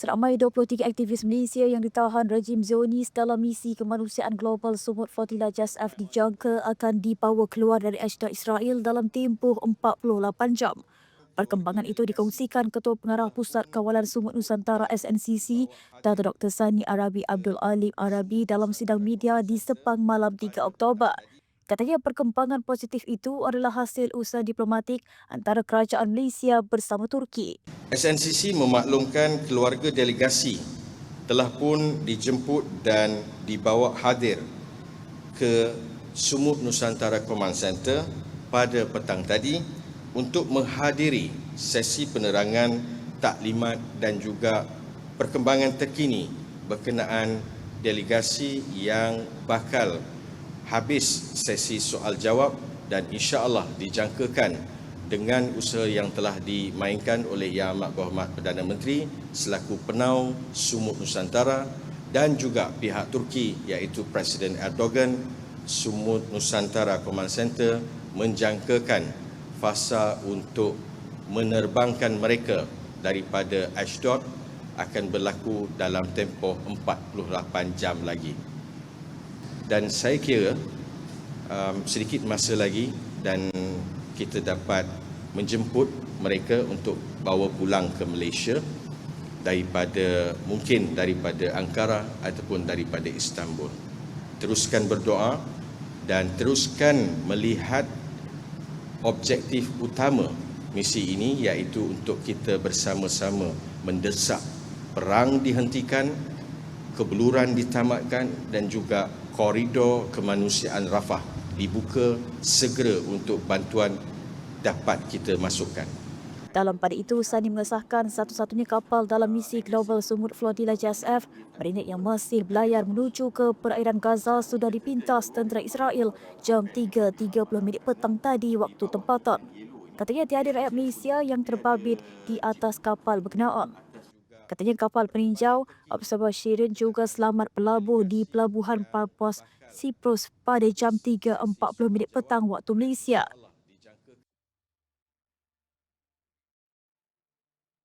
Seramai 23 aktivis Malaysia yang ditahan rejim Zionis dalam misi kemanusiaan global Sumut Flotilla JASF dijangka akan dibawa keluar dari Ashdod Israel dalam tempoh 48 jam. Perkembangan itu dikongsikan Ketua Pengarah Pusat Kawalan Sumut Nusantara SNCC, Dato Dr. Sani Arabi Abdul Alim Arabi dalam sidang media di Sepang malam 3 Oktober. Katanya perkembangan positif itu adalah hasil usaha diplomatik antara kerajaan Malaysia bersama Turki. SNCC memaklumkan keluarga delegasi telah pun dijemput dan dibawa hadir ke Sumut Nusantara Command Center pada petang tadi untuk menghadiri sesi penerangan taklimat dan juga perkembangan terkini berkenaan delegasi yang bakal habis sesi soal jawab dan insya-Allah dijangkakan dengan usaha yang telah dimainkan oleh Yang Amat Berhormat Perdana Menteri selaku penau Sumut Nusantara dan juga pihak Turki iaitu Presiden Erdogan Sumut Nusantara Command Center menjangkakan fasa untuk menerbangkan mereka daripada Ashdod akan berlaku dalam tempoh 48 jam lagi dan saya kira um, sedikit masa lagi dan kita dapat menjemput mereka untuk bawa pulang ke Malaysia daripada mungkin daripada Ankara ataupun daripada Istanbul. Teruskan berdoa dan teruskan melihat objektif utama misi ini iaitu untuk kita bersama-sama mendesak perang dihentikan, kebeluran ditamatkan dan juga koridor kemanusiaan Rafah dibuka segera untuk bantuan dapat kita masukkan. Dalam pada itu, Sani mengesahkan satu-satunya kapal dalam misi Global Sumut Flotilla JSF marinir yang masih berlayar menuju ke perairan Gaza sudah dipintas tentera Israel jam 3.30 minit petang tadi waktu tempatan. Katanya tiada rakyat Malaysia yang terbabit di atas kapal berkenaan. Katanya kapal peninjau Observer Shirin juga selamat berlabuh di pelabuhan Parpos Cyprus pada jam 3.40 minit petang waktu Malaysia.